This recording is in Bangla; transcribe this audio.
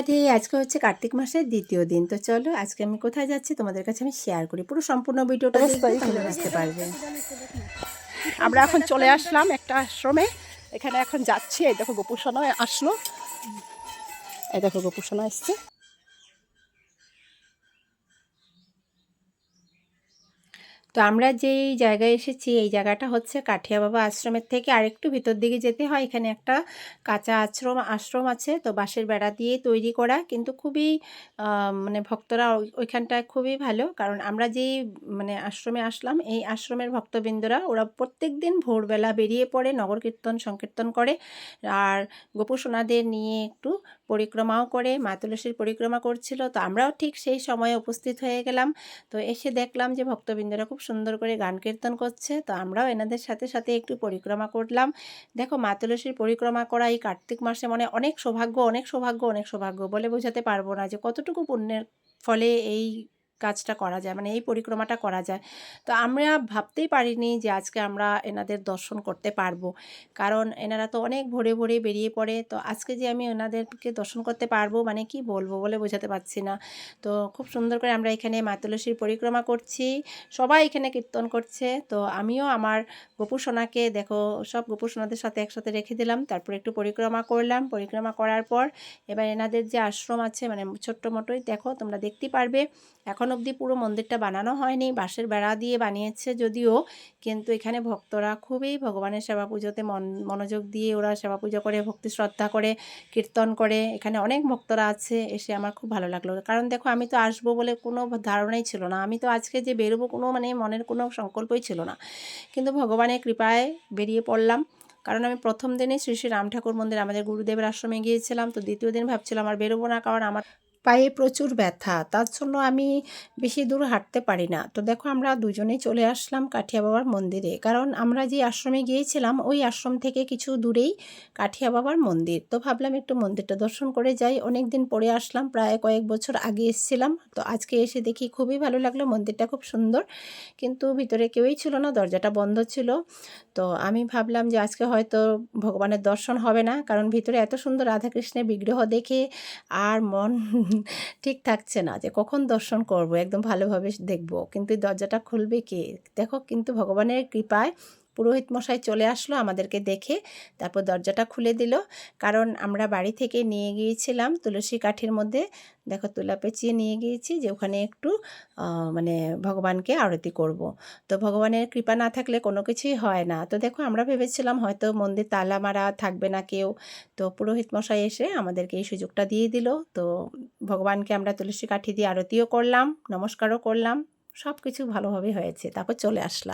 রাধে আজকে হচ্ছে কার্তিক মাসের দ্বিতীয় দিন। তো চলো আজকে আমি কোথায় যাচ্ছি তোমাদের কাছে আমি শেয়ার করি। পুরো সম্পূর্ণ ভিডিওটা তাহলে বুঝতে পারবে। আমরা এখন চলে আসলাম একটা আশ্রমে। এখানে এখন যাচ্ছি। এই দেখো গোপুসোনা আসলো। এই দেখো গোপুসোনা এসছে। তো আমরা যেই জায়গায় এসেছি, এই জায়গাটা হচ্ছে কাঠিয়া বাবা আশ্রমের থেকে আরেকটু ভিতর দিকে যেতে হয়। এখানে একটা কাঁচা আশ্রম আশ্রম আছে তো বাঁশের বেড়া দিয়ে তৈরি করা। কিন্তু খুবই মানে ভক্তরা ওইখানটায় খুবই ভালো। কারণ আমরা যেই মানে আশ্রমে আসলাম, এই আশ্রমের ভক্তবৃন্দরা ওরা প্রত্যেক দিন ভোরবেলা বেরিয়ে পড়ে, নগর কীর্তন সংকীর্তন করে। আর গোপুসোনাদের নিয়ে একটু পরিক্রমাও করে, মা তুলসীর পরিক্রমা করছিল। তো আমরাও ঠিক সেই সময়ে উপস্থিত হয়ে গেলাম। তো এসে দেখলাম যে ভক্তবৃন্দরা খুব সুন্দর করে গান কীর্তন করছে। তো আমরাও এনাদের সাথে সাথে একটু পরিক্রমা করলাম। দেখো, মা তুলসীর পরিক্রমা করা এই কার্তিক মাসে মানে অনেক সৌভাগ্য অনেক সৌভাগ্য অনেক সৌভাগ্য বলে বোঝাতে পারব না যে কতটুকু পুণ্যের ফলে এই কাজটা করা যায় মানে এই পরিক্রমাটা করা যায়। তো আমরা ভাবতেই পারিনি যে আজকে আমরা এনাদের দর্শন করতে পারব। কারণ এনারা তো অনেক ভোরে ভোরে বেরিয়ে পড়ে, তো আজকে যে আমি ওনাদেরকে দর্শন করতে পারব মানে কি বলব বলে বোঝাতে পারছি না। তো খুব সুন্দর করে আমরা এখানে মা তুলসীর পরিক্রমা করছি, সবাই এখানে কীর্তন করছে। তো আমিও আমার গোপুসোনাকে দেখো, সব গোপুসোনাদের সাথে একসাথে রেখে দিলাম, তারপর একটু পরিক্রমা করলাম। পরিক্রমা করার পর এবার এনাদের যে আশ্রম আছে মানে ছোট্ট মোটোই দেখো, তোমরা দেখতে পারবে। এখন অবধি পুরো মন্দিরটা বানানো হয়নি। বাঁশের বেড়া দিয়ে বানিয়েছে যদিও, কিন্তু এখানে ভক্তরা খুবই ভগবানের সেবা পুজোতে মন, মনোযোগ দিয়ে ওরা সেবা পুজো করে, ভক্তি শ্রদ্ধা করে, কীর্তন করে। এখানে অনেক ভক্তরা আছে, এসে আমার খুব ভালো লাগল। কারণ দেখো, আমি তো আসব বলে কোনো ধারণাই ছিল না। আমি তো আজকে যে বেরোবো কোনো মানে মনের কোনো সংকল্পই ছিল না। কিন্তু ভগবানের কৃপায় বেরিয়ে পড়লাম। কারণ আমি প্রথম দিনই শ্রী শ্রী রাম ঠাকুর মন্দির আমাদের গুরুদেবের আশ্রমে গিয়েছিলাম। তো দ্বিতীয় দিন ভাবছিলাম আর বেরোবো না, কারণ আমার পায়ে প্রচুর ব্যথা, তার জন্য আমি বেশি দূর হাঁটতে পারি না। তো দেখো আমরা দুজনেই চলে আসলাম কাঠিয়া বাবার মন্দিরে। কারণ আমরা যে আশ্রমে গিয়েছিলাম, ওই আশ্রম থেকে কিছু দূরেই কাঠিয়া বাবার মন্দির। তো ভাবলাম একটু মন্দিরটা দর্শন করে যাই। অনেক দিন পরে আসলাম, প্রায় কয়েক বছর আগে এসেছিলাম। তো আজকে এসে দেখি খুবই ভালো লাগল, মন্দিরটা খুব সুন্দর। কিন্তু ভিতরে কেউই ছিল না, দরজাটা বন্ধ ছিল। তো আমি ভাবলাম যে আজকে হয়তো ভগবানের দর্শন হবে না, কারণ ভিতরে এত সুন্দর রাধাকৃষ্ণের বিগ্রহ দেখে আর মন ঠিক থাকছে না যে কখন দর্শন করব, একদম ভালোভাবে দেখব। কিন্তু দরজাটা খুলবে কে? দেখো, কিন্তু ভগবানের কৃপায় পুরোহিত মশাই চলে আসলো আমাদেরকে দেখে, তারপর দরজাটা খুলে দিল। কারণ আমরা বাড়ি থেকে নিয়ে গিয়েছিলাম তুলসী কাঠির মধ্যে। দেখো তুলা পেঁচিয়ে নিয়ে গিয়েছি যে ওখানে একটু মানে ভগবানকে আরতি করব। তো ভগবানের কৃপা না থাকলে কোনো কিছুই হয় না। তো দেখো আমরা ভেবেছিলাম হয়তো মন্দির তালা মারা থাকবে না কেউ। তো পুরোহিত মশাই এসে আমাদেরকে এই সুযোগটা দিয়ে দিল। তো ভগবানকে আমরা তুলসী কাঠি দিয়ে আরতিও করলাম, নমস্কারও করলাম সব কিছু ভালোভাবে হয়েছে। তারপর চলে আসলাম।